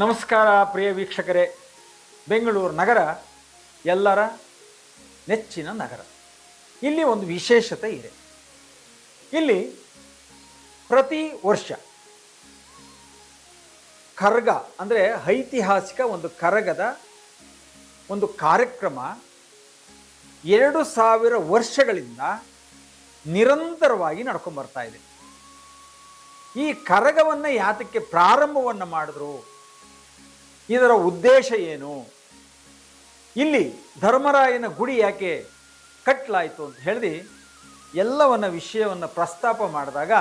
ನಮಸ್ಕಾರ, ಪ್ರಿಯ ವೀಕ್ಷಕರೇ. ಬೆಂಗಳೂರು ನಗರ ಎಲ್ಲರ ನೆಚ್ಚಿನ ನಗರ. ಇಲ್ಲಿ ಒಂದು ವಿಶೇಷತೆ ಇದೆ. ಇಲ್ಲಿ ಪ್ರತಿ ವರ್ಷ ಕರಗ ಅಂದರೆ ಐತಿಹಾಸಿಕ ಒಂದು ಕರಗದ ಒಂದು ಕಾರ್ಯಕ್ರಮ ಎರಡು ಸಾವಿರ ವರ್ಷಗಳಿಂದ ನಿರಂತರವಾಗಿ ನಡ್ಕೊಂಡು ಬರ್ತಾ ಇದೆ. ಈ ಕರಗವನ್ನು ಯಾತಕ್ಕೆ ಪ್ರಾರಂಭವನ್ನು ಮಾಡಿದ್ರು? ಇದರ ಉದ್ದೇಶ ಏನು? ಇಲ್ಲಿ ಧರ್ಮರಾಯನ ಗುಡಿ ಯಾಕೆ ಕಟ್ಟಲಾಯಿತು ಅಂತ ಹೇಳಿ ಎಲ್ಲವನ್ನ ವಿಷಯವನ್ನು ಪ್ರಸ್ತಾಪ ಮಾಡಿದಾಗ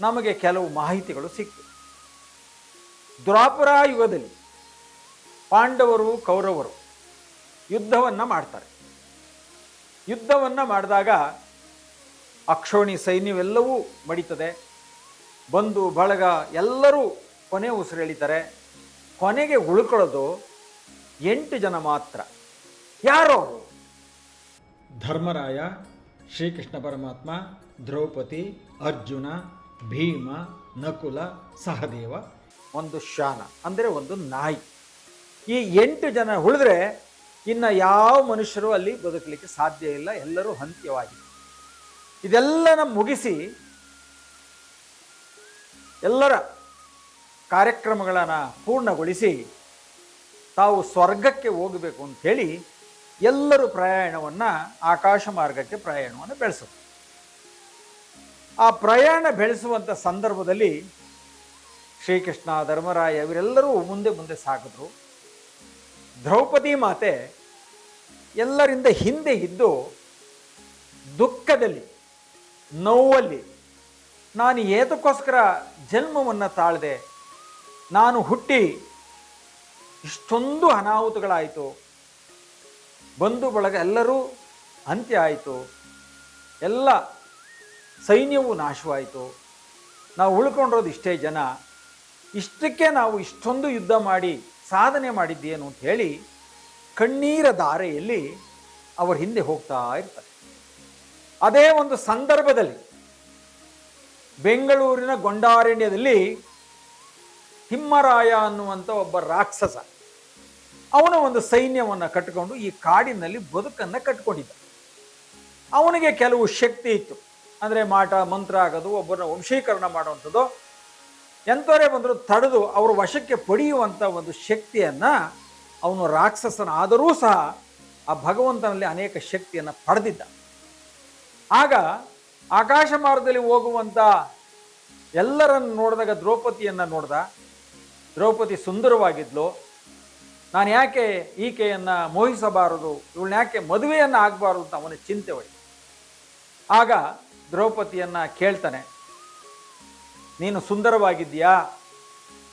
ನಮಗೆ ಕೆಲವು ಮಾಹಿತಿಗಳು ಸಿಕ್ತು ದ್ರಾಪುರ ಯುಗದಲ್ಲಿ ಪಾಂಡವರು, ಕೌರವರು ಯುದ್ಧವನ್ನು ಮಾಡ್ತಾರೆ. ಯುದ್ಧವನ್ನು ಮಾಡಿದಾಗ ಅಕ್ಷೋಣಿ ಸೈನ್ಯವೆಲ್ಲವೂ ಮಡಿತದೆ. ಬಂಧು ಬಳಗ ಎಲ್ಲರೂ ಕೊನೆ ಉಸಿರೆಳಿತಾರೆ. ಕೊನೆಗೆ ಉಳ್ಕೊಳ್ಳೋದು ಎಂಟು ಜನ ಮಾತ್ರ. ಯಾರೋ ಧರ್ಮರಾಯ ಶ್ರೀಕೃಷ್ಣ ಪರಮಾತ್ಮ ದ್ರೌಪದಿ ಅರ್ಜುನ ಭೀಮ ನಕುಲ ಸಹದೇವ. ಒಂದು ಶಾನ ಅಂದರೆ ಒಂದು ನಾಯಿ. ಈ ಎಂಟು ಜನ ಉಳಿದ್ರೆ ಇನ್ನು ಯಾವ ಮನುಷ್ಯರು ಅಲ್ಲಿ ಬದುಕಲಿಕ್ಕೆ ಸಾಧ್ಯ ಇಲ್ಲ ಎಲ್ಲರೂ ಅಂತ್ಯವಾಗಿದೆ ಇದೆಲ್ಲನ ಮುಗಿಸಿ ಎಲ್ಲರ ಕಾರ್ಯಕ್ರಮಗಳನ್ನು ಪೂರ್ಣಗೊಳಿಸಿ ತಾವು ಸ್ವರ್ಗಕ್ಕೆ ಹೋಗಬೇಕು ಅಂತ ಹೇಳಿ ಎಲ್ಲರೂ ಪ್ರಯಾಣವನ್ನು ಆಕಾಶ ಮಾರ್ಗಕ್ಕೆ ಪ್ರಯಾಣವನ್ನು ಬೆಳೆಸೋದು. ಆ ಪ್ರಯಾಣ ಬೆಳೆಸುವಂಥ ಸಂದರ್ಭದಲ್ಲಿ ಶ್ರೀಕೃಷ್ಣ ಧರ್ಮರಾಯ ಇವರೆಲ್ಲರೂ ಮುಂದೆ ಮುಂದೆ ಸಾಗಿದ್ರು. ದ್ರೌಪದಿ ಮಾತೆ ಎಲ್ಲರಿಂದ ಹಿಂದೆ ಇದ್ದು ದುಃಖದಲ್ಲಿ, ನೋವಲ್ಲಿ, ನಾನು ಏತಕ್ಕೋಸ್ಕರ ಜನ್ಮವನ್ನು ತಾಳದೆ ನಾನು ಹುಟ್ಟಿ ಇಷ್ಟೊಂದು ಅನಾಹುತಗಳಾಯಿತು. ಬಂಧು ಬಳಗ ಎಲ್ಲರೂ ಅಂತ್ಯ ಆಯಿತು. ಎಲ್ಲ ಸೈನ್ಯವು ನಾಶವಾಯಿತು. ನಾವು ಉಳ್ಕೊಂಡಿರೋದು ಇಷ್ಟೇ ಜನ. ಇಷ್ಟಕ್ಕೆ ನಾವು ಇಷ್ಟೊಂದು ಯುದ್ಧ ಮಾಡಿ ಸಾಧನೆ ಮಾಡಿದ್ದೇನು ಅಂತ ಹೇಳಿ ಕಣ್ಣೀರ ಧಾರೆಯಲ್ಲಿ ಅವರ ಹಿಂದೆ ಹೋಗ್ತಾ ಇರ್ತಾರೆ. ಅದೇ ಒಂದು ಸಂದರ್ಭದಲ್ಲಿ ಬೆಂಗಳೂರಿನ ಗೊಂಡಾರಣ್ಯದಲ್ಲಿ ಹಿಮ್ಮರಾಯ ಅನ್ನುವಂಥ ಒಬ್ಬ ರಾಕ್ಷಸ. ಅವನ ಒಂದು ಸೈನ್ಯವನ್ನು ಕಟ್ಟಿಕೊಂಡು ಈ ಕಾಡಿನಲ್ಲಿ ಬದುಕನ್ನು ಕಟ್ಕೊಂಡಿದ್ದ. ಅವನಿಗೆ ಕೆಲವು ಶಕ್ತಿ ಇತ್ತು. ಅಂದರೆ ಮಾಟ, ಮಂತ್ರ ಆಗೋದು, ಒಬ್ಬರನ್ನ ವಂಶೀಕರಣ ಮಾಡುವಂಥದ್ದು. ಎಂಥವರೇ ಬಂದರೂ ತಡೆದು ಅವರ ವಶಕ್ಕೆ ಪಡೆಯುವಂಥ ಒಂದು ಶಕ್ತಿಯನ್ನು ಅವನು ರಾಕ್ಷಸನಾದರೂ ಸಹ ಆ ಭಗವಂತನಲ್ಲಿ ಅನೇಕ ಶಕ್ತಿಯನ್ನು ಪಡೆದಿದ್ದ. ಆಗ ಆಕಾಶ ಮಾರ್ಗದಲ್ಲಿ ಹೋಗುವಂಥ ಎಲ್ಲರನ್ನು ನೋಡಿದಾಗ ದ್ರೌಪದಿಯನ್ನು ನೋಡ್ದ. ದ್ರೌಪದಿ ಸುಂದರವಾಗಿದ್ಲು. ನಾನು ಯಾಕೆ ಈಕೆಯನ್ನು ಮೋಹಿಸಬಾರದು? ಇವಳನ್ನ ಯಾಕೆ ಮದುವೆಯನ್ನು ಆಗಬಾರದು ಅಂತ ಅವನ ಚಿಂತೆ ಹೊಡಿ ಆಗ ದ್ರೌಪದಿಯನ್ನು ಕೇಳ್ತಾನೆ, ನೀನು ಸುಂದರವಾಗಿದ್ದೀಯಾ?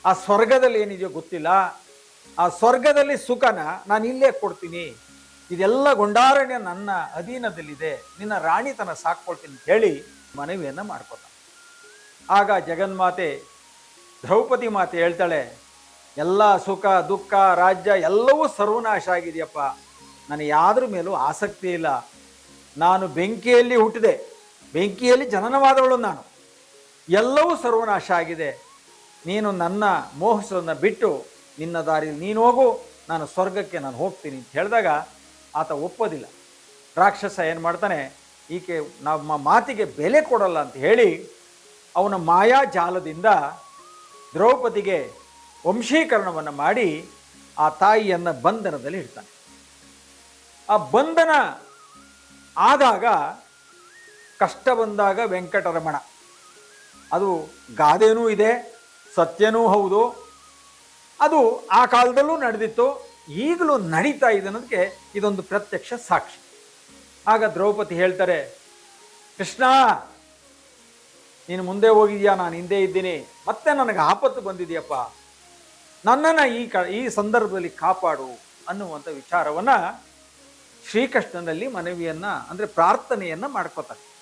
ಆ ಸ್ವರ್ಗದಲ್ಲಿ ಏನಿದೆಯೋ ಗೊತ್ತಿಲ್ಲ. ಆ ಸ್ವರ್ಗದಲ್ಲಿ ಸುಖನ ನಾನು ಇಲ್ಲೇ ಕೊಡ್ತೀನಿ. ಇದೆಲ್ಲ ಗೊಂಡಾರಣ್ಯ ನನ್ನ ಅಧೀನದಲ್ಲಿದೆ. ನಿನ್ನ ರಾಣಿತನ ಸಾಕ್ಕೊಳ್ತೀನಿ ಹೇಳಿ ಮನವಿಯನ್ನು ಮಾಡ್ಕೊತ ಆಗ ಜಗನ್ಮಾತೆ ದ್ರೌಪದಿ ಮಾತೆ ಹೇಳ್ತಾಳೆ, ಎಲ್ಲ ಸುಖ, ದುಃಖ, ರಾಜ್ಯ ಎಲ್ಲವೂ ಸರ್ವನಾಶ ಆಗಿದೆಯಪ್ಪ. ನನಗೆ ಯಾವ್ದ್ರ ಮೇಲೂ ಆಸಕ್ತಿ ಇಲ್ಲ. ನಾನು ಬೆಂಕಿಯಲ್ಲಿ ಹುಟ್ಟಿದೆ. ಬೆಂಕಿಯಲ್ಲಿ ಜನನವಾದವಳು ನಾನು. ಎಲ್ಲವೂ ಸರ್ವನಾಶ ಆಗಿದೆ. ನೀನು ನನ್ನ ಮೋಹಸವನ್ನು ಬಿಟ್ಟು ನಿನ್ನ ದಾರಿಯಲ್ಲಿ ನೀನು ಹೋಗು. ನಾನು ಸ್ವರ್ಗಕ್ಕೆ ನಾನು ಹೋಗ್ತೀನಿ ಅಂತ ಹೇಳಿದಾಗ ಆತ ಒಪ್ಪೋದಿಲ್ಲ. ರಾಕ್ಷಸ ಏನು ಮಾಡ್ತಾನೆ, ಈಕೆ ನಮ್ಮ ಮಾತಿಗೆ ಬೆಲೆ ಕೊಡಲ್ಲ ಅಂತ ಹೇಳಿ ಅವನ ಮಾಯಾಜಾಲದಿಂದ ದ್ರೌಪದಿಗೆ ವಂಶೀಕರಣವನ್ನು ಮಾಡಿ ಆ ತಾಯಿಯನ್ನು ಬಂಧನದಲ್ಲಿ ಇಡ್ತಾನೆ. ಆ ಬಂಧನ ಆದಾಗ ಕಷ್ಟ ಬಂದಾಗ ವೆಂಕಟರಮಣ. ಅದು ಗಾದೆನೂ ಇದೆ, ಸತ್ಯನೂ ಹೌದು. ಅದು ಆ ಕಾಲದಲ್ಲೂ ನಡೆದಿತ್ತು, ಈಗಲೂ ನಡೀತಾ ಇದೆ ಅನ್ನೋದಕ್ಕೆ ಇದೊಂದು ಪ್ರತ್ಯಕ್ಷ ಸಾಕ್ಷಿ. ಆಗ ದ್ರೌಪದಿ ಹೇಳ್ತಾರೆ, ಕೃಷ್ಣ ನೀನು ಮುಂದೆ ಹೋಗಿದ್ಯಾ? ನಾನು ಹಿಂದೆ ಇದ್ದೀನಿ. ಮತ್ತೆ ನನಗೆ ಆಪತ್ತು ಬಂದಿದೆಯಪ್ಪ. ನನ್ನನ್ನು ಈ ಕ, ಈ ಸಂದರ್ಭದಲ್ಲಿ ಕಾಪಾಡು ಅನ್ನುವಂಥ ವಿಚಾರವನ್ನು ಶ್ರೀಕೃಷ್ಣನಲ್ಲಿ ಮನವಿಯನ್ನು, ಅಂದರೆ ಪ್ರಾರ್ಥನೆಯನ್ನು ಮಾಡ್ಕೋತಾರೆ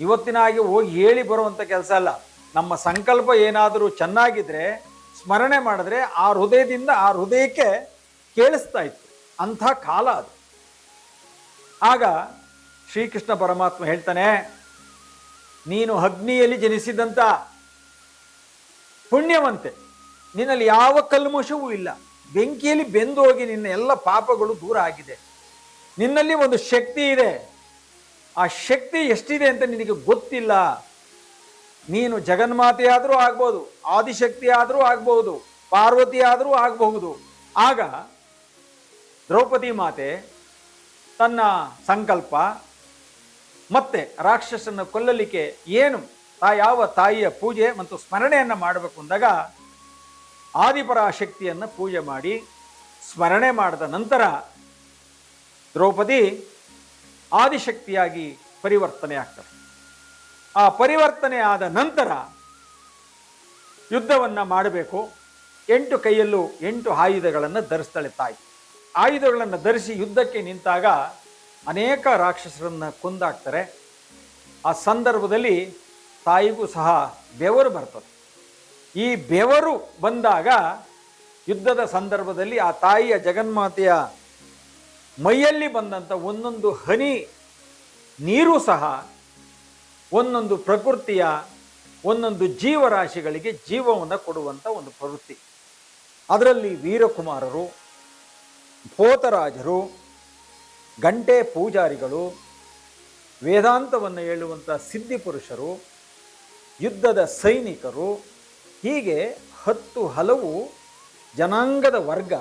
ಇವತ್ತಿನ ಹಾಗೆ ಹೋಗಿ ಹೇಳಿ ಬರುವಂಥ ಕೆಲಸ ಅಲ್ಲ. ನಮ್ಮ ಸಂಕಲ್ಪ ಏನಾದರೂ ಚೆನ್ನಾಗಿದ್ದರೆ ಸ್ಮರಣೆ ಮಾಡಿದ್ರೆ ಆ ಹೃದಯದಿಂದ ಆ ಹೃದಯಕ್ಕೆ ಕೇಳಿಸ್ತಾ ಇತ್ತು. ಅಂಥ ಕಾಲ ಅದು. ಆಗ ಶ್ರೀಕೃಷ್ಣ ಪರಮಾತ್ಮ ಹೇಳ್ತಾನೆ ನೀನು ಅಗ್ನಿಯಲ್ಲಿ ಜನಿಸಿದಂಥ ಪುಣ್ಯವಂತೆ. ನಿನ್ನಲ್ಲಿ ಯಾವ ಕಲ್ಮಶವೂ ಇಲ್ಲ. ಬೆಂಕಿಯಲ್ಲಿ ಬೆಂದು ಹೋಗಿ ನಿನ್ನ ಎಲ್ಲ ಪಾಪಗಳು ದೂರ ಆಗಿದೆ. ನಿನ್ನಲ್ಲಿ ಒಂದು ಶಕ್ತಿ ಇದೆ. ಆ ಶಕ್ತಿ ಎಷ್ಟಿದೆ ಅಂತ ನಿನಗೆ ಗೊತ್ತಿಲ್ಲ. ನೀನು ಜಗನ್ಮಾತೆ ಆದರೂ ಆಗ್ಬೋದು ಆದಿಶಕ್ತಿ ಆದರೂ ಆಗ್ಬಹುದು ಪಾರ್ವತಿ ಆದರೂ ಆಗಬಹುದು. ಆಗ ದ್ರೌಪದಿ ಮಾತೆ ತನ್ನ ಸಂಕಲ್ಪ ಮತ್ತೆ ರಾಕ್ಷಸನ್ನು ಕೊಲ್ಲಲಿಕ್ಕೆ ಏನು ಆ ಯಾವ ತಾಯಿಯ ಪೂಜೆ ಮತ್ತು ಸ್ಮರಣೆಯನ್ನು ಮಾಡಬೇಕು ಅಂದಾಗ ಆದಿಪರಾಶಕ್ತಿಯನ್ನು ಪೂಜೆ ಮಾಡಿ ಸ್ಮರಣೆ ಮಾಡಿದ ನಂತರ ದ್ರೌಪದಿ ಆದಿಶಕ್ತಿಯಾಗಿ ಪರಿವರ್ತನೆ ಆಗ್ತದೆ ಆ ಪರಿವರ್ತನೆ ಆದ ನಂತರ ಯುದ್ಧವನ್ನು ಮಾಡಬೇಕು. ಎಂಟು ಕೈಯಲ್ಲೂ ಎಂಟು ಆಯುಧಗಳನ್ನು ಧರಿಸ್ತಾಳೆ ತಾಯಿ. ಆಯುಧಗಳನ್ನು ಧರಿಸಿ ಯುದ್ಧಕ್ಕೆ ನಿಂತಾಗ ಅನೇಕ ರಾಕ್ಷಸರನ್ನು ಕೊಂದಾಕ್ತಾರೆ. ಆ ಸಂದರ್ಭದಲ್ಲಿ ತಾಯಿಗೂ ಸಹ ಬೆವರು ಬರ್ತದೆ. ಈ ಬೆವರು ಬಂದಾಗ ಯುದ್ಧದ ಸಂದರ್ಭದಲ್ಲಿ ಆ ತಾಯಿಯ ಜಗನ್ಮಾತೆಯ ಮೈಯಲ್ಲಿ ಬಂದಂಥ ಒಂದೊಂದು ಹನಿ ನೀರು ಸಹ ಒಂದೊಂದು ಪ್ರಕೃತಿಯ, ಒಂದೊಂದು ಜೀವರಾಶಿಗಳಿಗೆ ಜೀವವನ್ನು ಕೊಡುವಂಥ ಒಂದು ಪ್ರವೃತ್ತಿ. ಅದರಲ್ಲಿ ವೀರಕುಮಾರರು ಪೋತರಾಜರು ಗಂಟೆ ಪೂಜಾರಿಗಳು ವೇದಾಂತವನ್ನು ಹೇಳುವಂಥ ಸಿದ್ಧಿ ಪುರುಷರು, ಯುದ್ಧದ ಸೈನಿಕರು, ಹೀಗೆ ಹತ್ತು ಹಲವು ಜನಾಂಗದ ವರ್ಗ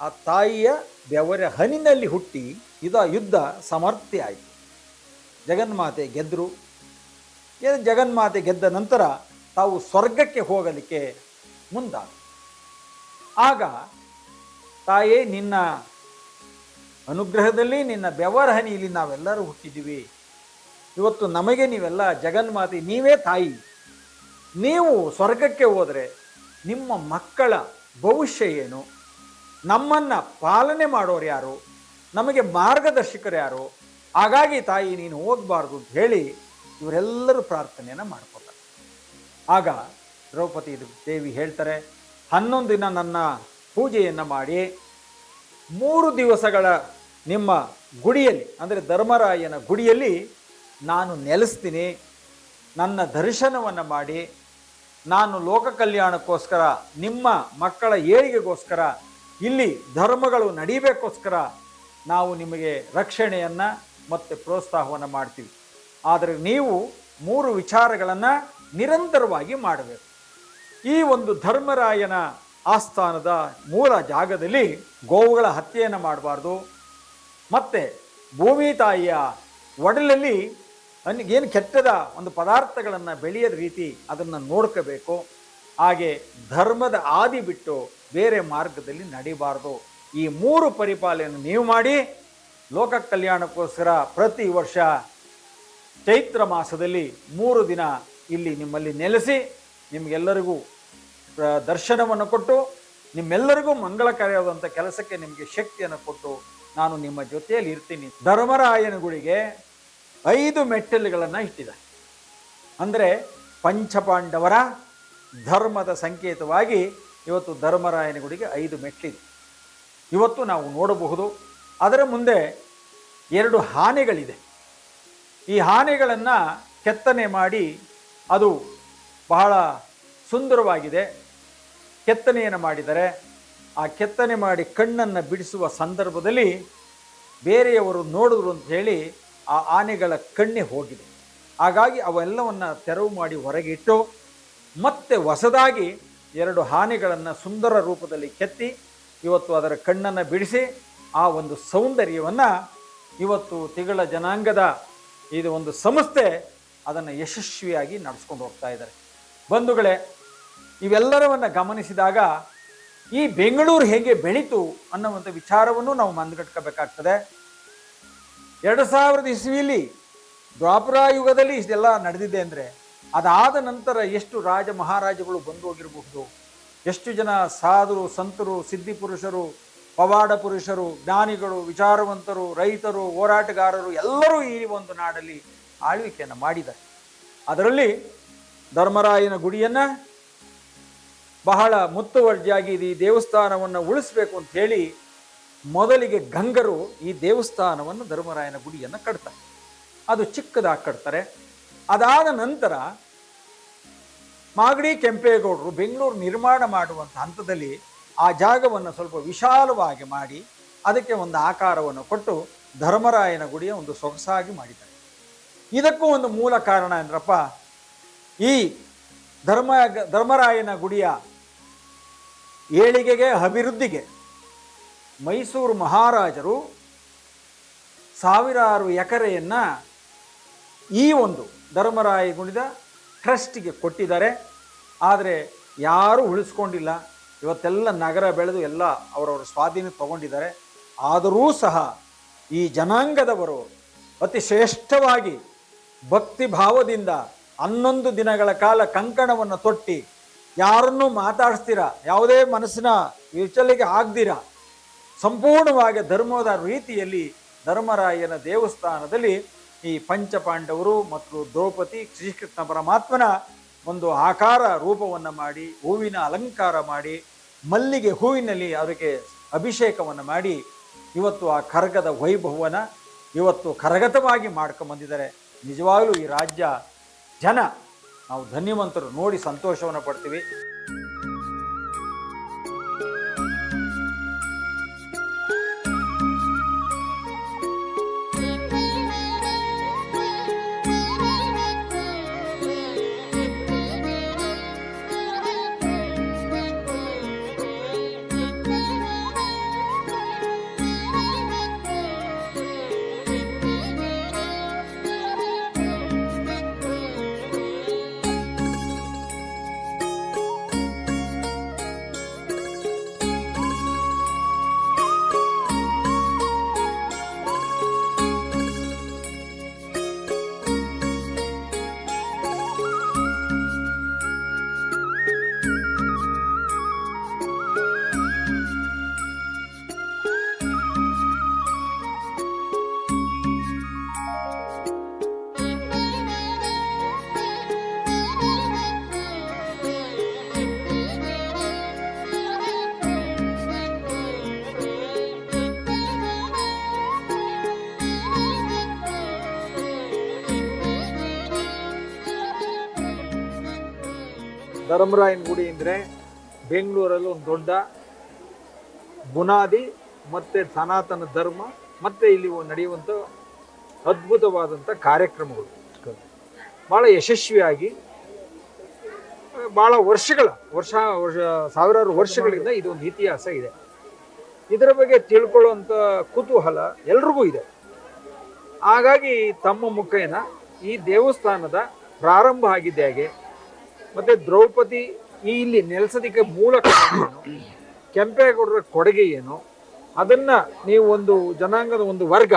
ಆ ತಾಯಿಯ ಬೆವರ ಹನಿನಲ್ಲಿ ಹುಟ್ಟಿ ಇದ ಯುದ್ಧ ಸಮರ್ಥ್ಯ ಆಯಿತು. ಜಗನ್ಮಾತೆ ಗೆದ್ದರು ಜಗನ್ಮಾತೆ ಗೆದ್ದ ನಂತರ ತಾವು ಸ್ವರ್ಗಕ್ಕೆ ಹೋಗಲಿಕ್ಕೆ ಮುಂದಾದ ಆಗ ತಾಯೇ ನಿನ್ನ ಅನುಗ್ರಹದಲ್ಲಿ ನಿನ್ನ ಬೆವರ ಹನಿಯಲ್ಲಿ ನಾವೆಲ್ಲರೂ ಹುಟ್ಟಿದ್ದೀವಿ. ಇವತ್ತು ನಮಗೆ ನೀವೆಲ್ಲ ಜಗನ್ಮಾತೆ, ನೀವೇ ತಾಯಿ. ನೀವು ಸ್ವರ್ಗಕ್ಕೆ ಹೋದರೆ ನಿಮ್ಮ ಮಕ್ಕಳ ಭವಿಷ್ಯ ಏನು? ನಮ್ಮನ್ನು ಪಾಲನೆ ಮಾಡೋರು ಯಾರು? ನಮಗೆ ಮಾರ್ಗದರ್ಶಕರು ಯಾರು? ಹಾಗಾಗಿ ತಾಯಿ, ನೀನು ಹೋಗಬಾರ್ದು ಅಂತ ಹೇಳಿ ಇವರೆಲ್ಲರೂ ಪ್ರಾರ್ಥನೆಯನ್ನು ಮಾಡ್ಕೊತಾರೆ. ಆಗ ದ್ರೌಪದಿ ದೇವಿ ಹೇಳ್ತಾರೆ, ಹನ್ನೊಂದು ದಿನ ನನ್ನ ಪೂಜೆಯನ್ನು ಮಾಡಿ, ಮೂರು ದಿವಸಗಳ ನಿಮ್ಮ ಗುಡಿಯಲ್ಲಿ, ಅಂದರೆ ಧರ್ಮರಾಯನ ಗುಡಿಯಲ್ಲಿ ನಾನು ನೆಲೆಸ್ತೀನಿ, ನನ್ನ ದರ್ಶನವನ್ನು ಮಾಡಿ, ನಾನು ಲೋಕ ಕಲ್ಯಾಣಕ್ಕೋಸ್ಕರ, ನಿಮ್ಮ ಮಕ್ಕಳ ಏಳಿಗೆಗೋಸ್ಕರ, ಇಲ್ಲಿ ಧರ್ಮಗಳು ನಡೀಬೇಕೋಸ್ಕರ ನಾವು ನಿಮಗೆ ರಕ್ಷಣೆಯನ್ನು ಮತ್ತು ಪ್ರೋತ್ಸಾಹವನ್ನು ಮಾಡ್ತೀವಿ. ಆದರೆ ನೀವು ಮೂರು ವಿಚಾರಗಳನ್ನು ನಿರಂತರವಾಗಿ ಮಾಡಬೇಕು. ಈ ಒಂದು ಧರ್ಮರಾಯನ ಆಸ್ಥಾನದ ಮೂಲ ಜಾಗದಲ್ಲಿ ಗೋವುಗಳ ಹತ್ಯೆಯನ್ನು ಮಾಡಬಾರ್ದು ಮತ್ತು ಭೂಮಿ ತಾಯಿಯ ಒಡಲಲ್ಲಿ ಏನು ಕೆಟ್ಟದ ಒಂದು ಪದಾರ್ಥಗಳನ್ನು ಬೆಳೆಯದ ರೀತಿ ಅದನ್ನು ನೋಡ್ಕೋಬೇಕು. ಹಾಗೆ ಧರ್ಮದ ಆದಿ ಬಿಟ್ಟು ಬೇರೆ ಮಾರ್ಗದಲ್ಲಿ ನಡಿಬಾರ್ದು. ಈ ಮೂರು ಪರಿಪಾಲನೆ ನೀವು ಮಾಡಿ ಲೋಕ ಕಲ್ಯಾಣಕ್ಕೋಸ್ಕರ ಪ್ರತಿ ವರ್ಷ ಚೈತ್ರ ಮಾಸದಲ್ಲಿ ಮೂರು ದಿನ ಇಲ್ಲಿ ನಿಮ್ಮಲ್ಲಿ ನೆಲೆಸಿ ನಿಮಗೆಲ್ಲರಿಗೂ ದರ್ಶನವನ್ನು ಕೊಟ್ಟು ನಿಮ್ಮೆಲ್ಲರಿಗೂ ಮಂಗಳಕಾರಿಯಾದಂಥ ಕೆಲಸಕ್ಕೆ ನಿಮಗೆ ಶಕ್ತಿಯನ್ನು ಕೊಟ್ಟು ನಾನು ನಿಮ್ಮ ಜೊತೆಯಲ್ಲಿ ಇರ್ತೀನಿ. ಧರ್ಮರಾಯನ ಗುಡಿಗೆ ಐದು ಮೆಟ್ಟಲುಗಳನ್ನು ಇಟ್ಟಿದೆ. ಅಂದರೆ ಪಂಚಪಾಂಡವರ ಧರ್ಮದ ಸಂಕೇತವಾಗಿ ಇವತ್ತು ಧರ್ಮರಾಯನ ಗುಡಿಗೆ ಐದು ಮೆಟ್ಟಿದೆ ಇವತ್ತು ನಾವು ನೋಡಬಹುದು. ಅದರ ಮುಂದೆ ಎರಡು ಆನೆಗಳಿದೆ. ಈ ಆನೆಗಳನ್ನು ಕೆತ್ತನೆ ಮಾಡಿ ಅದು ಬಹಳ ಸುಂದರವಾಗಿದೆ. ಕೆತ್ತನೆಯನ್ನು ಮಾಡಿದರೆ ಆ ಕೆತ್ತನೆ ಮಾಡಿ ಕಣ್ಣನ್ನು ಬಿಡಿಸುವ ಸಂದರ್ಭದಲ್ಲಿ ಬೇರೆಯವರು ನೋಡಿದ್ರು ಅಂತ ಹೇಳಿ ಆ ಆನೆಗಳ ಕಣ್ಣೆ ಹೋಗಿದೆ. ಹಾಗಾಗಿ ಅವೆಲ್ಲವನ್ನು ತೆರವು ಮಾಡಿ ಹೊರಗಿಟ್ಟು ಮತ್ತೆ ಹೊಸದಾಗಿ ಎರಡು ಆನೆಗಳನ್ನು ಸುಂದರ ರೂಪದಲ್ಲಿ ಕೆತ್ತಿ ಇವತ್ತು ಅದರ ಕಣ್ಣನ್ನು ಬಿಡಿಸಿ ಆ ಒಂದು ಸೌಂದರ್ಯವನ್ನು ಇವತ್ತು ತಿಗಳ ಜನಾಂಗದ ಇದು ಒಂದು ಸಂಸ್ಥೆ ಅದನ್ನು ಯಶಸ್ವಿಯಾಗಿ ನಡೆಸ್ಕೊಂಡು ಹೋಗ್ತಾ ಇದ್ದಾರೆ. ಬಂಧುಗಳೇ, ಇವೆಲ್ಲರವನ್ನು ಗಮನಿಸಿದಾಗ ಈ ಬೆಂಗಳೂರು ಹೇಗೆ ಬೆಳೀತು ಅನ್ನುವಂಥ ವಿಚಾರವನ್ನು ನಾವು ಮಂದಗಟ್ಕೋಬೇಕಾಗ್ತದೆ ಎರಡು ಸಾವಿರದ ಇಸ್ವಿಲಿ ದ್ವಾಪರ ಯುಗದಲ್ಲಿ ಇಷ್ಟೆಲ್ಲ ನಡೆದಿದೆ ಅಂದರೆ ಅದಾದ ನಂತರ ಎಷ್ಟು ರಾಜ ಮಹಾರಾಜಗಳು ಬಂದು ಹೋಗಿರಬಹುದು ಎಷ್ಟು ಜನ ಸಾಧುರು, ಸಂತರು, ಸಿದ್ಧಿ ಪುರುಷರು, ಪವಾಡ ಪುರುಷರು, ಜ್ಞಾನಿಗಳು, ವಿಚಾರವಂತರು, ರೈತರು, ಹೋರಾಟಗಾರರು ಎಲ್ಲರೂ ಈ ಒಂದು ನಾಡಲ್ಲಿ ಆಳ್ವಿಕೆಯನ್ನು ಮಾಡಿದ್ದಾರೆ. ಅದರಲ್ಲಿ ಧರ್ಮರಾಯನ ಗುಡಿಯನ್ನು ಬಹಳ ಮುತ್ತುವರ್ಜಿಯಾಗಿ ಈ ದೇವಸ್ಥಾನವನ್ನು ಉಳಿಸ್ಬೇಕು ಅಂತ ಹೇಳಿ ಮೊದಲಿಗೆ ಗಂಗರು ಈ ದೇವಸ್ಥಾನವನ್ನು ಧರ್ಮರಾಯನ ಗುಡಿಯನ್ನು ಕಟ್ತಾರೆ. ಅದು ಚಿಕ್ಕದಾಗಿ ಕಟ್ತಾರೆ. ಅದಾದ ನಂತರ ಮಾಗಡಿ ಕೆಂಪೇಗೌಡರು ಬೆಂಗಳೂರು ನಿರ್ಮಾಣ ಮಾಡುವಂಥ ಹಂತದಲ್ಲಿ ಆ ಜಾಗವನ್ನು ಸ್ವಲ್ಪ ವಿಶಾಲವಾಗಿ ಮಾಡಿ ಅದಕ್ಕೆ ಒಂದು ಆಕಾರವನ್ನು ಕೊಟ್ಟು ಧರ್ಮರಾಯನ ಗುಡಿಯ ಒಂದು ಸೊಗಸಾಗಿ ಮಾಡಿದ್ದಾರೆ. ಇದಕ್ಕೂ ಒಂದು ಮೂಲ ಕಾರಣ ಅಂದ್ರಪ್ಪ ಈ ಧರ್ಮ ಧರ್ಮರಾಯನ ಗುಡಿಯ ಏಳಿಗೆಗೆ ಅಭಿವೃದ್ಧಿಗೆ ಮೈಸೂರು ಮಹಾರಾಜರು ಸಾವಿರಾರು ಎಕರೆಯನ್ನು ಈ ಒಂದು ಧರ್ಮರಾಯ ಗುಣಿದ ಟ್ರಸ್ಟಿಗೆ ಕೊಟ್ಟಿದ್ದಾರೆ. ಆದರೆ ಯಾರೂ ಉಳಿಸ್ಕೊಂಡಿಲ್ಲ. ಇವತ್ತೆಲ್ಲ ನಗರ ಬೆಳೆದು ಎಲ್ಲ ಅವರವರ ಸ್ವಾಧೀನ ತಗೊಂಡಿದ್ದಾರೆ. ಆದರೂ ಸಹ ಈ ಜನಾಂಗದವರು ಅತಿ ಶ್ರೇಷ್ಠವಾಗಿ ಭಕ್ತಿ ಭಾವದಿಂದ ಹನ್ನೊಂದು ದಿನಗಳ ಕಾಲ ಕಂಕಣವನ್ನು ತೊಟ್ಟಿ ಯಾರನ್ನೂ ಮಾತಾಡಿಸ್ತೀರ? ಯಾವುದೇ ಮನಸ್ಸಿನ ವಿಚಲಿಗೆ ಆಗ್ದಿರ? ಸಂಪೂರ್ಣವಾಗಿ ಧರ್ಮದ ರೀತಿಯಲ್ಲಿ ಧರ್ಮರಾಯನ ದೇವಸ್ಥಾನದಲ್ಲಿ ಈ ಪಂಚಪಾಂಡವರು ಮತ್ತು ದ್ರೌಪದಿ ಶ್ರೀಕೃಷ್ಣ ಪರಮಾತ್ಮನ ಒಂದು ಆಕಾರ ರೂಪವನ್ನು ಮಾಡಿ, ಹೂವಿನ ಅಲಂಕಾರ ಮಾಡಿ, ಮಲ್ಲಿಗೆ ಹೂವಿನಲ್ಲಿ ಅವರಿಗೆ ಅಭಿಷೇಕವನ್ನು ಮಾಡಿ ಇವತ್ತು ಆ ಕರಗದ ವೈಭವನ ಇವತ್ತು ಕರಗತವಾಗಿ ಮಾಡ್ಕೊಂಡ್ಬಂದಿದ್ದಾರೆ ನಿಜವಾಗಲೂ ಈ ರಾಜ್ಯ ಜನ ನಾವು ಧನ್ಯವಂತರು. ನೋಡಿ ಸಂತೋಷವನ್ನು ಪಡ್ತೀವಿ. ಧರ್ಮರಾಯನ ಗುಡಿ ಅಂದರೆ ಬೆಂಗಳೂರಲ್ಲಿ ಒಂದು ದೊಡ್ಡ ಬುನಾದಿ ಮತ್ತು ಸನಾತನ ಧರ್ಮ ಮತ್ತು ಇಲ್ಲಿ ನಡೆಯುವಂಥ ಅದ್ಭುತವಾದಂಥ ಕಾರ್ಯಕ್ರಮಗಳು. ಭಾಳ ಯಶಸ್ವಿಯಾಗಿ ಭಾಳ ವರ್ಷಗಳ, ವರ್ಷ ವರ್ಷ, ಸಾವಿರಾರು ವರ್ಷಗಳಿಂದ ಇದೊಂದು ಇತಿಹಾಸ ಇದೆ. ಇದರ ಬಗ್ಗೆ ತಿಳ್ಕೊಳ್ಳುವಂಥ ಕುತೂಹಲ ಎಲ್ರಿಗೂ ಇದೆ. ಹಾಗಾಗಿ ತಮ್ಮ ಮುಖೇನ ಈ ದೇವಸ್ಥಾನದ ಪ್ರಾರಂಭ ಆಗಿದ್ದ ಹಾಗೆ ಮತ್ತೆ ದ್ರೌಪದಿ ಈ ಇಲ್ಲಿ ನೆಲೆಸೋದಕ್ಕೆ ಮೂಲ ಕೆಂಪೇಗೌಡರ ಕೊಡುಗೆ ಏನು? ಅದನ್ನ ನೀವು ಒಂದು ಜನಾಂಗದ ಒಂದು ವರ್ಗ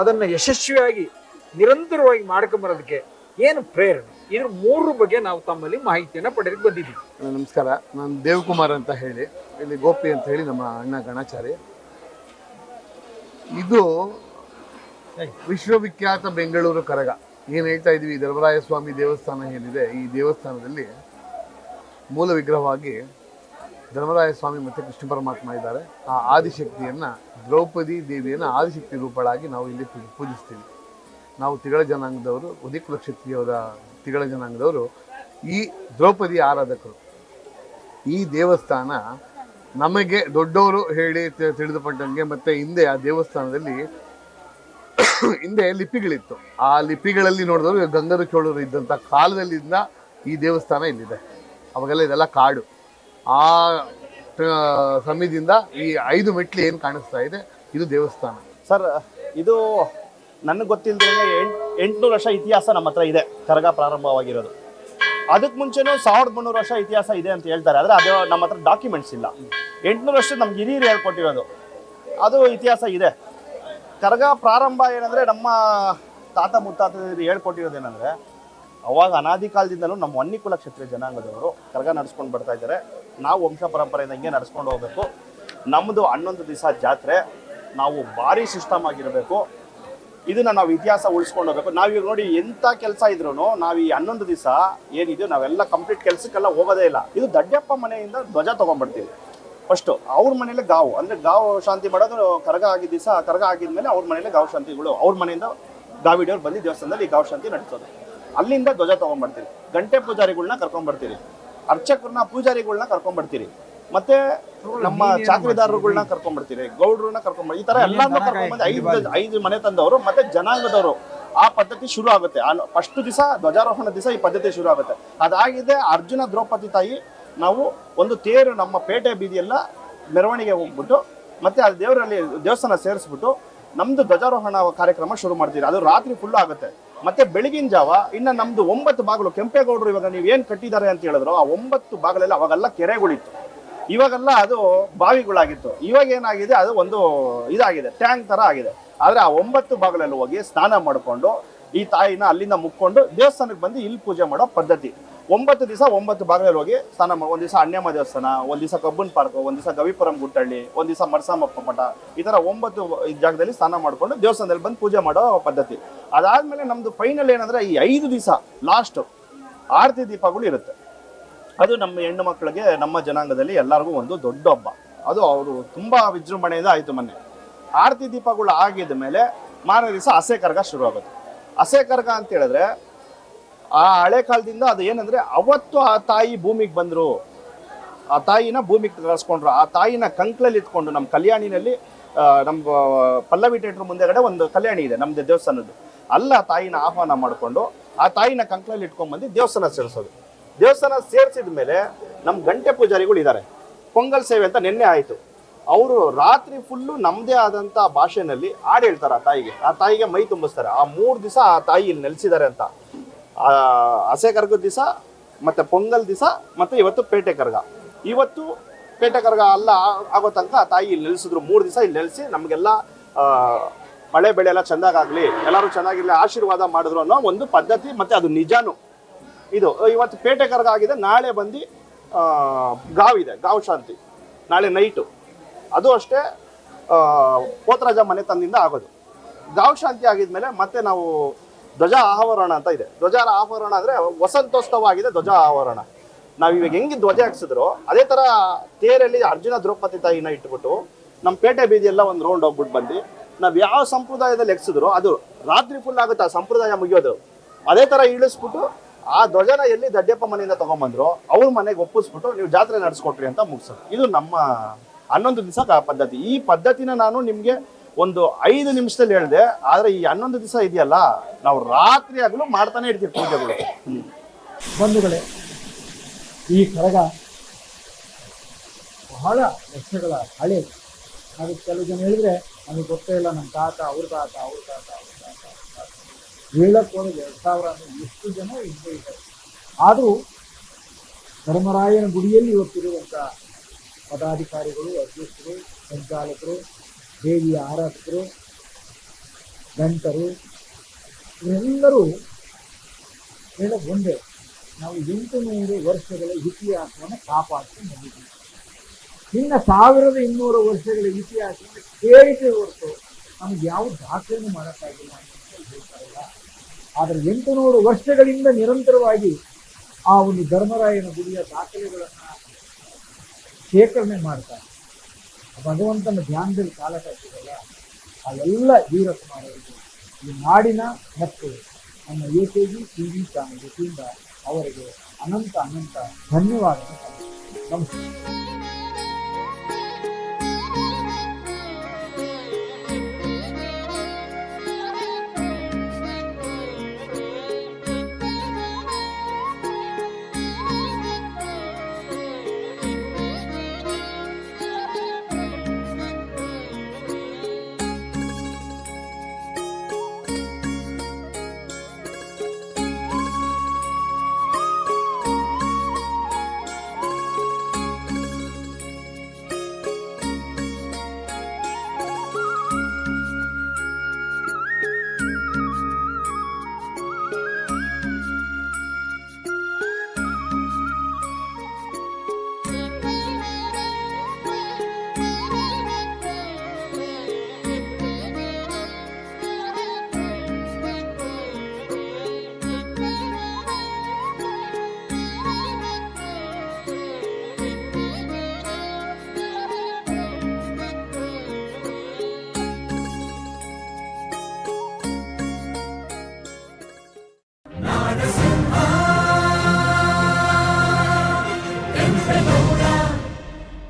ಅದನ್ನ ಯಶಸ್ವಿಯಾಗಿ ನಿರಂತರವಾಗಿ ಮಾಡ್ಕೊಂಬರೋದಕ್ಕೆ ಏನು ಪ್ರೇರಣೆ? ಇದ್ರ ಮೂರು ಬಗ್ಗೆ ನಾವು ತಮ್ಮಲ್ಲಿ ಮಾಹಿತಿಯನ್ನ ಪಡೆದು ಬಂದಿದ್ದೀವಿ. ನಮಸ್ಕಾರ. ನಾನು ದೇವಕುಮಾರ್ ಅಂತ ಹೇಳಿ ಇಲ್ಲಿ ಗೋಪಿ ಅಂತ ಹೇಳಿ ನಮ್ಮ ಅಣ್ಣ ಗಣಾಚಾರಿ. ಇದು ವಿಶ್ವವಿಖ್ಯಾತ ಬೆಂಗಳೂರು ಕರಗ. ಏನು ಹೇಳ್ತಾ ಇದ್ವಿ ಧರ್ಮರಾಯ ಸ್ವಾಮಿ ದೇವಸ್ಥಾನ ಏನಿದೆ, ಈ ದೇವಸ್ಥಾನದಲ್ಲಿ ಮೂಲ ವಿಗ್ರಹವಾಗಿ ಧರ್ಮರಾಯ ಸ್ವಾಮಿ ಮತ್ತು ಕೃಷ್ಣ ಪರಮಾತ್ಮ ಇದ್ದಾರೆ. ಆ ಆದಿಶಕ್ತಿಯನ್ನು ದ್ರೌಪದಿ ದೇವಿಯನ್ನು ಆದಿಶಕ್ತಿ ರೂಪಳಾಗಿ ನಾವು ಇಲ್ಲಿ ಪೂಜಿಸ್ತೀವಿ. ನಾವು ತಿಗಳ ಜನಾಂಗದವರು, ಉದಿಕುಲ ಕ್ಷತ್ರಿಯವರ ತಿಗಳ ಜನಾಂಗದವರು, ಈ ದ್ರೌಪದಿ ಆರಾಧಕರು. ಈ ದೇವಸ್ಥಾನ ನಮಗೆ ದೊಡ್ಡವರು ಹೇಳಿ ತಿಳಿದುಪಟ್ಟಂಗೆ ಮತ್ತು ಹಿಂದೆ ಆ ದೇವಸ್ಥಾನದಲ್ಲಿ ಹಿಂದೆ ಲಿಪಿಗಳಿತ್ತು. ಆ ಲಿಪಿಗಳಲ್ಲಿ ನೋಡಿದವರು ಗಂಗರು ಚೋಳರು ಇದ್ದಂಥ ಕಾಲದಲ್ಲಿಂದ ಈ ದೇವಸ್ಥಾನ ಇಲ್ಲಿದೆ. ಅವಾಗೆಲ್ಲ ಇದೆಲ್ಲ ಕಾಡು. ಆ ಸಮಯದಿಂದ ಈ ಐದು ಮೆಟ್ಲು ಏನು ಕಾಣಿಸ್ತಾ ಇದೆ, ಇದು ದೇವಸ್ಥಾನ. ಸರ್, ಇದು ನನಗೆ ಗೊತ್ತಿಲ್ಲದೆ ಎಂಟು, ಎಂಟುನೂರು ವರ್ಷ ಇತಿಹಾಸ ನಮ್ಮ ಹತ್ರ ಇದೆ, ಕರಗ ಪ್ರಾರಂಭವಾಗಿರೋದು. ಅದಕ್ಕೆ ಮುಂಚೆನೂ ಸಾವಿರದ ಮುನ್ನೂರು ವರ್ಷ ಇತಿಹಾಸ ಇದೆ ಅಂತ ಹೇಳ್ತಾರೆ, ಆದರೆ ಅದು ನಮ್ಮ ಹತ್ರ ಡಾಕ್ಯುಮೆಂಟ್ಸ್ ಇಲ್ಲ. ಎಂಟುನೂರು ವರ್ಷ ನಮ್ಗೆ ಹಿರಿಯರು ಹೇಳ್ಕೊಟ್ಟಿರೋದು. ಅದು ಇತಿಹಾಸ ಇದೆ. ಕರಗ ಪ್ರಾರಂಭ ಏನಂದರೆ ನಮ್ಮ ತಾತ ಮುತ್ತಾತ ಹೇಳ್ಕೊಟ್ಟಿರೋದೇನೆಂದರೆ ಅವಾಗ ಅನಾದಿ ಕಾಲದಿಂದಲೂ ನಮ್ಮ ವನ್ನಿಕುಲ ಕ್ಷತ್ರಿಯ ಜನಾಂಗದವರು ಕರಗ ನಡ್ಸ್ಕೊಂಡು ಬರ್ತಾ ಇದ್ದಾರೆ. ನಾವು ವಂಶ ಪರಂಪರೆಯಿಂದ ಹಿಂಗೆ ನಡ್ಸ್ಕೊಂಡು ಹೋಗ್ಬೇಕು. ನಮ್ಮದು ಹನ್ನೊಂದು ದಿವಸ ಜಾತ್ರೆ. ನಾವು ಭಾರಿ ಸಿಸ್ಟಮ್ ಆಗಿರಬೇಕು. ಇದನ್ನ ನಾವು ಇತಿಹಾಸ ಉಳಿಸ್ಕೊಂಡು ಹೋಗ್ಬೇಕು. ನಾವೀಗ ನೋಡಿ ಎಂಥ ಕೆಲಸ ಇದ್ರೂ ನಾವು ಈ ಹನ್ನೊಂದು ದಿವಸ ಏನಿದೆಯೋ ನಾವೆಲ್ಲ ಕಂಪ್ಲೀಟ್ ಕೆಲಸಕ್ಕೆಲ್ಲ ಹೋಗೋದೇ ಇಲ್ಲ. ಇದು ದಡ್ಡಪ್ಪ ಮನೆಯಿಂದ ಧ್ವಜ ತೊಗೊಂಡ್ಬರ್ತೀವಿ. ಫಸ್ಟು. ಅವ್ರ ಮನೇಲೆ ಗಾವು. ಅಂದ್ರೆ ಗಾವು ಶಾಂತಿ ಮಾಡೋದು ಕರಗ ಆಗಿದ್ದ ದಿವಸ ಕರಗ ಆಗಿದ್ಮೇಲೆ ಅವ್ರ ಮನೇಲೆ ಗಾವು ಶಾಂತಿಗಳು. ಅವ್ರ ಮನೆಯಿಂದ ಗಾವಿಡಿಯವ್ರು ಬಂದು ದೇವಸ್ಥಾನದಲ್ಲಿ ಈ ಗಾವು ಶಾಂತಿ ನಡೆಸೋದು. ಅಲ್ಲಿಂದ ಧ್ವಜ ತೊಗೊಂಡ್ಬರ್ತೀವಿ ಗಂಟೆ ಪೂಜಾರಿಗಳನ್ನ ಕರ್ಕೊಂಡ್ಬರ್ತೀರಿ. ಅರ್ಚಕರನ್ನ ಪೂಜಾರಿಗಳನ್ನ ಕರ್ಕೊಂಡ್ಬರ್ತೀರಿ. ಮತ್ತೆ ನಮ್ಮ ಚಾಕರಿದಾರರುಗಳನ್ನ ಕರ್ಕೊಂಡ್ ಬರ್ತೀರಿ ಗೌಡ್ರನ್ನ ಕರ್ಕೊಂಡ್ ಬರ್ತೀರಿ ಈ ತರ ಎಲ್ಲಾನು ಕರ್ಕೊಂಡ್ಬಂದು ಐದು ಐದು ಮನೆ ತಂದವರು ಮತ್ತೆ ಜನಾಂಗದವರು. ಆ ಪದ್ಧತಿ ಶುರು ಆಗುತ್ತೆ ಫಸ್ಟ್ ದಿವಸ ಧ್ವಜಾರೋಹಣ ದಿವಸ ಈ ಪದ್ಧತಿ ಶುರು ಆಗುತ್ತೆ ಅದಾಗಿದೆ ಅರ್ಜುನ ದ್ರೌಪದಿ ತಾಯಿ ನಾವು ಒಂದು ತೇರು ನಮ್ಮ ಪೇಟೆ ಬೀದಿಯೆಲ್ಲ ಮೆರವಣಿಗೆ ಹೋಗ್ಬಿಟ್ಟು ಮತ್ತೆ ಆ ದೇವರಲ್ಲಿ ದೇವಸ್ಥಾನ ಸೇರಿಸ್ಬಿಟ್ಟು ನಮ್ದು ಧ್ವಜಾರೋಹಣ ಕಾರ್ಯಕ್ರಮ ಶುರು ಮಾಡ್ತೀರಿ. ಅದು ರಾತ್ರಿ ಫುಲ್ ಆಗುತ್ತೆ. ಮತ್ತೆ ಬೆಳಗಿನ ಜಾವ ಇನ್ನು ನಮ್ದು ಒಂಬತ್ತು ಬಾಗಿಲು ಕೆಂಪೇಗೌಡರು ಇವಾಗ ನೀವು ಏನು ಕಟ್ಟಿದ್ದಾರೆ ಅಂತ ಹೇಳಿದ್ರು ಆ ಒಂಬತ್ತು ಬಾಗಿಲೆಲ್ಲ ಅವಾಗೆಲ್ಲ ಕೆರೆಗಳಿತ್ತು. ಇವಾಗೆಲ್ಲ ಅದು ಬಾವಿಗಳಾಗಿತ್ತು. ಇವಾಗ ಏನಾಗಿದೆ ಅದು ಒಂದು ಇದಾಗಿದೆ. ಟ್ಯಾಂಕ್ ತರ ಆಗಿದೆ. ಆದ್ರೆ ಆ ಒಂಬತ್ತು ಬಾಗಿಲಲ್ಲಿ ಹೋಗಿ ಸ್ನಾನ ಮಾಡಿಕೊಂಡು ಈ ತಾಯಿನ ಅಲ್ಲಿಂದ ಮುಕ್ಕೊಂಡು ದೇವಸ್ಥಾನಕ್ಕೆ ಬಂದು ಇಲ್ಲಿ ಪೂಜೆ ಮಾಡೋ ಪದ್ಧತಿ. ಒಂಬತ್ತು ದಿವಸ ಒಂಬತ್ತು ಭಾಗದಲ್ಲಿ ಹೋಗಿ ಸ್ನಾನ ಮಾಡಿ ಒಂದು ದಿವಸ ಅಣ್ಯಮ್ಮ ದೇವಸ್ಥಾನ, ಒಂದು ದಿವಸ ಕಬ್ಬನ್ ಪಾರ್ಕ್, ಒಂದು ದಿವಸ ಗವಿಪುರಂ ಗುಟ್ಟಳ್ಳಿ ಒಂದು ದಿವಸ ಮರಸಾಮಪ್ಪ ಮಠ. ಈ ಥರ ಒಂಬತ್ತು ಜಾಗದಲ್ಲಿ ಸ್ನಾನ ಮಾಡಿಕೊಂಡು ದೇವಸ್ಥಾನದಲ್ಲಿ ಬಂದು ಪೂಜೆ ಮಾಡೋ ಪದ್ಧತಿ. ಅದಾದಮೇಲೆ ನಮ್ಮದು ಫೈನಲ್ ಏನಂದರೆ ಈ ಐದು ದಿವಸ ಲಾಸ್ಟ್ ಆರತಿ ದೀಪಗಳು ಇರುತ್ತೆ. ಅದು ನಮ್ಮ ಹೆಣ್ಣು ಮಕ್ಕಳಿಗೆ, ನಮ್ಮ ಜನಾಂಗದಲ್ಲಿ ಎಲ್ಲರಿಗೂ ಒಂದು ದೊಡ್ಡ ಹಬ್ಬ. ಅದು ಅವರು ತುಂಬ ವಿಜೃಂಭಣೆಯಿಂದ ಆಯಿತು ಮೊನ್ನೆ. ಆರತಿ ದೀಪಗಳು ಆಗಿದ ಮೇಲೆ ಮಾರನೇ ದಿವಸ ಹಸೆ ಕರ್ಗ ಶುರು ಆಗುತ್ತೆ ಹಸೆ ಕರ್ಗ ಅಂತ ಹೇಳಿದ್ರೆ ಆ ಹಳೆ ಕಾಲದಿಂದ ಅದು ಏನಂದ್ರೆ ಅವತ್ತು ಆ ತಾಯಿ ಭೂಮಿಗೆ ಬಂದರು. ಆ ತಾಯಿನ ಭೂಮಿಗೆ ಕಳಿಸ್ಕೊಂಡ್ರು ಆ ತಾಯಿನ ಕಂಕ್ಲಲ್ಲಿ ಇಟ್ಕೊಂಡು ನಮ್ಮ ಕಲ್ಯಾಣಿನಲ್ಲಿ ನಮ್ಮ ಪಲ್ಲವಿ ಥಿಯೇಟರ್ ಮುಂದೆಗಡೆ ಒಂದು ಕಲ್ಯಾಣಿ ಇದೆ ನಮ್ದು ದೇವಸ್ಥಾನದ್ದು. ಅಲ್ಲ ಆ ತಾಯಿನ ಆಹ್ವಾನ ಮಾಡಿಕೊಂಡು ಆ ತಾಯಿನ ಕಂಕ್ಲಲ್ಲಿ ಇಟ್ಕೊಂಡ್ಬಂದು ದೇವಸ್ಥಾನ ಸೇರಿಸೋದು. ದೇವಸ್ಥಾನ ಸೇರಿಸಿದ ಮೇಲೆ ನಮ್ಮ ಗಂಟೆ ಪೂಜಾರಿಗಳು ಇದ್ದಾರೆ ಪೊಂಗಲ್ ಸೇವೆ ಅಂತ ನಿನ್ನೆ ಆಯಿತು. ಅವರು ರಾತ್ರಿ ಫುಲ್ಲು ನಮ್ಮದೇ ಆದಂಥ ಭಾಷೆನಲ್ಲಿ ಹಾಡು ಹೇಳ್ತಾರೆ ಆ ತಾಯಿಗೆ. ಆ ತಾಯಿಗೆ ಮೈ ತುಂಬಿಸ್ತಾರೆ. ಆ ಮೂರು ದಿವಸ ಆ ತಾಯಿ ಇಲ್ಲಿ ನೆಲೆಸಿದ್ದಾರೆ ಅಂತ. ಹಸೆ ಕರ್ಗದ ದಿವಸ ಮತ್ತೆ ಪೊಂಗಲ್ ದಿವಸ ಮತ್ತೆ ಇವತ್ತು ಪೇಟೆ ಕರ್ಗ. ಇವತ್ತು ಪೇಟೆ ಕರ್ಗ ಅಲ್ಲ, ಆಗೋ ತನಕ ತಾಯಿ ಇಲ್ಲಿ ನೆಲೆಸಿದ್ರು. ಮೂರು ದಿವಸ ಇಲ್ಲಿ ನೆಲೆಸಿ ನಮಗೆಲ್ಲ ಮಳೆ ಬೆಳೆ ಎಲ್ಲ ಚೆಂದಾಗಲಿ ಎಲ್ಲರೂ ಚೆನ್ನಾಗಿರ್ಲಿ, ಆಶೀರ್ವಾದ ಮಾಡಿದ್ರು ಅನ್ನೋ ಒಂದು ಪದ್ಧತಿ, ಮತ್ತೆ ಅದು ನಿಜಾನು. ಇದು, ಇವತ್ತು ಪೇಟೆ ಕರ್ಗ ಆಗಿದೆ. ನಾಳೆ ಬಂದು ಗಾವ್ ಗಾವಿದೆ ಗಾವ್ ಶಾಂತಿ. ನಾಳೆ ನೈಟು. ಅದು ಅಷ್ಟೇ ಪೋತ್ರಾಜ ಪೋತರಾಜ ಮನೆ ತಂದಿಂದ ಆಗೋದು. ಗಾವ್ ಶಾಂತಿ ಆಗಿದ್ಮೇಲೆ ಮತ್ತೆ ನಾವು ಧ್ವಜ ಆವರಣ ಅಂತ ಇದೆ. ಧ್ವಜ ಆವರಣ ಅಂದರೆ ವಸಂತೋತ್ಸವ ಧ್ವಜ ಆವರಣ ನಾವು ಇವಾಗ ಹೆಂಗೆ ಧ್ವಜ ಹಾಕ್ಸಿದ್ರು, ಅದೇ ತರ ತೇರಲ್ಲಿ ಅರ್ಜುನ ದ್ರೌಪದಿ ತಾಯಿನ ಇಟ್ಬಿಟ್ಟು ನಮ್ಮ ಪೇಟೆ ಬೀದಿಯೆಲ್ಲ ಒಂದು ರೌಂಡ್ ಹೋಗ್ಬಿಟ್ಟು ಬಂದು ನಾವು ಯಾವ ಸಂಪ್ರದಾಯದಲ್ಲಿ ಎಕ್ಸಿದ್ರು, ಅದು ರಾತ್ರಿ ಫುಲ್ ಆಗುತ್ತೆ, ಆ ಸಂಪ್ರದಾಯ ಮುಗಿಯೋದು. ಅದೇ ತರ ಇಳಿಸ್ಬಿಟ್ಟು ಆ ಧ್ವಜನ ಎಲ್ಲಿ ದಡ್ಡಪ್ಪ ಮನೆಯಿಂದ ತಗೊಂಬಂದ್ರು, ಅವ್ರ ಮನೆಗೆ ಒಪ್ಪಿಸ್ಬಿಟ್ಟು ನೀವು ಜಾತ್ರೆ ನಡೆಸ್ಕೊಟ್ರಿ ಅಂತ ಮುಗಿಸೋದು. ಇದು ನಮ್ಮ ಹನ್ನೊಂದು ದಿವಸ ಪದ್ಧತಿ. ಈ ಪದ್ಧತಿನ ನಾನು ನಿಮ್ಗೆ ಒಂದು ಐದು ನಿಮಿಷದಲ್ಲಿ ಹೇಳಿದೆ, ಆದ್ರೆ ಈ ಹನ್ನೊಂದು ದಿವಸ ಇದೆಯಲ್ಲ, ನಾವು ರಾತ್ರಿ ಆಗಲೂ ಮಾಡ್ತಾನೆ ಇರ್ತೀವಿ ಪೂಜೆಗಳು. ಬಂಧುಗಳೇ, ಈ ಕರಗ ಬಹಳ ವರ್ಷಗಳ ಹಳೆ. ಅದು ಕೆಲವು ಜನ ಹೇಳಿದ್ರೆ ನನಗೆ ಗೊತ್ತೇ ಇಲ್ಲ, ನಮ್ಮ ತಾತ, ಅವ್ರ ತಾತ ಅವ್ರ ತಾತ ಅವ್ರ ತಾತ ಅವ್ರ ತಾತ. ಹೇಳಕ್ ಹೋದ್ರೆ ಎರಡು ಸಾವಿರ ಎಷ್ಟು ಜನ ಇದ್ದೇ ಇದ್ದಾರೆ. ಆದರೂ ಧರ್ಮರಾಯನ ಗುಡಿಯಲ್ಲಿ ಇವತ್ತಿರುವಂಥ ಪದಾಧಿಕಾರಿಗಳು, ಅಧ್ಯಕ್ಷರು, ಸಂಚಾಲಕರು ದೇವಿಯ ಆರಾಧಕರು ಗಂಟರು ಇವರೆಲ್ಲರೂ ಹೇಳೋದು ಒಂದೇ, ನಾವು ಎಂಟು ನೂರು ವರ್ಷಗಳ ಇತಿಹಾಸವನ್ನು ಕಾಪಾಡ್ಕೊಂಡು ಬಂದಿದ್ದೀವಿ ಇನ್ನು ಸಾವಿರದ ಇನ್ನೂರು ವರ್ಷಗಳ ಇತಿಹಾಸವನ್ನು ಕೇಳಿಕೆ ಹೊರತು ನಮ್ಗೆ ಯಾವ ದಾಖಲೆನೂ ಮಾಡೋಕ್ಕಾಗಿಲ್ಲ ಅಂತ ಹೇಳ್ತಾರಲ್ಲ. ಆದರೆ ಎಂಟು ನೂರು ವರ್ಷಗಳಿಂದ ನಿರಂತರವಾಗಿ ಆ ಒಂದು ಧರ್ಮರಾಯನ ಗುಡಿಯ ದಾಖಲೆಗಳನ್ನು ಶೇಖರಣೆ ಮಾಡ್ತಾರೆ. ಭಗವಂತನ ಧ್ಯಾನದಲ್ಲಿ ಕಾಲ ಕಟ್ಟಿದಲ್ಲ ಆ ಎಲ್ಲ ವೀರಕುಮಾರರಿಗೆ ಈ ನಾಡಿನ ಮತ್ತು ನಮ್ಮ A K G T V channel ಅವರಿಗೆ ಅನಂತ ಅನಂತ ಧನ್ಯವಾದ ನಮಸ್ಕಾರ.